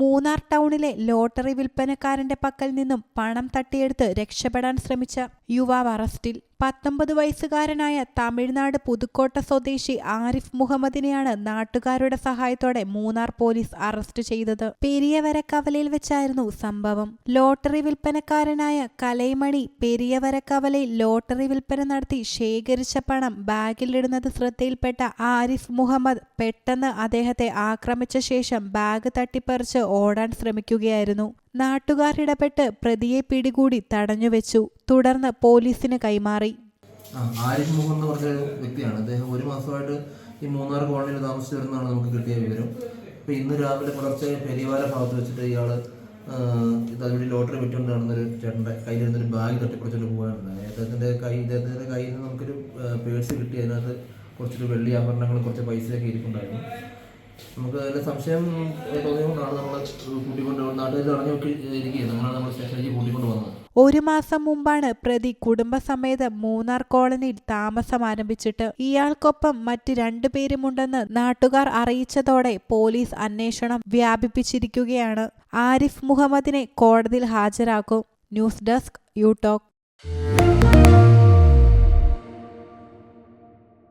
മൂന്നാർ ടൗണിലെ ലോട്ടറി വിൽപ്പനക്കാരന്റെ പക്കൽ നിന്നും പണം തട്ടിയെടുത്ത് രക്ഷപ്പെടാൻ ശ്രമിച്ച യുവാവ് അറസ്റ്റിൽ പത്തൊമ്പത് വയസ്സുകാരനായ തമിഴ്നാട് പുതുക്കോട്ട സ്വദേശി ആരിഫ് മുഹമ്മദിനെയാണ് നാട്ടുകാരുടെ സഹായത്തോടെ മൂന്നാർ പോലീസ് അറസ്റ്റ് ചെയ്തത്. പെരിയവരക്കവലയിൽ വെച്ചായിരുന്നു സംഭവം. ലോട്ടറി വിൽപ്പനക്കാരനായ കലൈമണി പെരിയവരക്കവലയിൽ ലോട്ടറി വിൽപ്പന നടത്തി ശേഖരിച്ച പണം ബാഗിലിടുന്നത് ശ്രദ്ധയിൽപ്പെട്ട ആരിഫ് മുഹമ്മദ് പെട്ടെന്ന് അദ്ദേഹത്തെ ആക്രമിച്ച ശേഷം ബാഗ് തട്ടിപ്പറിച്ച് ഓടാൻ ശ്രമിക്കുകയായിരുന്നു. നാട്ടുകാർ ഇടപെട്ട് പ്രതിയെ പിടികൂടി തടഞ്ഞുവെച്ചു തുടർന്ന് പോലീസിന് കൈമാറി. ആരിഫ് മുഹമ്മദ് എന്ന് പറഞ്ഞൊരു വ്യക്തിയാണ്. അദ്ദേഹം ഒരു മാസമായിട്ട് ഈ മൂന്നാർ കോളനിയിൽ താമസിച്ചു വരുന്നതാണ് നമുക്ക് കിട്ടിയ വിവരം. അപ്പോൾ ഇന്ന് രാവിലെ പുലർച്ചെ പെരിയവാല ഭാഗത്ത് വെച്ചിട്ട് ഇയാൾ ഇത് ലോട്ടറി വിറ്റുകൊണ്ട് നടന്നൊരു ചേട്ടന്റെ കയ്യിലിരുന്നൊരു ബാഗ് തട്ടിപ്പറിച്ചിട്ട് പോകാനുണ്ടായി അദ്ദേഹത്തിന്റെ കൈ ഇദ്ദേഹത്തിന്റെ കയ്യിൽ നിന്ന് നമുക്കൊരു പേഴ്സ് കിട്ടി. അതിനകത്ത് കുറച്ചൊരു വെള്ളി ആഭരണങ്ങളും കുറച്ച് പൈസയൊക്കെ ഇരിപ്പുണ്ടായിരുന്നു. നമുക്ക് അതിൽ സംശയം തോന്നിയതുകൊണ്ടാണ് നമ്മൾ കൂട്ടിക്കൊണ്ട് നാട്ടുകാർ തടഞ്ഞു നോക്കി ഇരിക്കുകയാണ് നമ്മളാണ് നമ്മൾ സ്റ്റേഷനിലേക്ക് കൂട്ടിക്കൊണ്ട് വന്നത് ഒരു മാസം മുമ്പാണ് പ്രതി കുടുംബസമേതം മൂന്നാർ കോളനിയിൽ താമസം ആരംഭിച്ചിട്ട് ഇയാൾക്കൊപ്പം മറ്റ് രണ്ടുപേരുമുണ്ടെന്ന് നാട്ടുകാർ അറിയിച്ചതോടെ പോലീസ് അന്വേഷണം വ്യാപിപ്പിച്ചിരിക്കുകയാണ്. ആരിഫ് മുഹമ്മദിനെ കോടതിയിൽ ഹാജരാക്കും. News desk you talk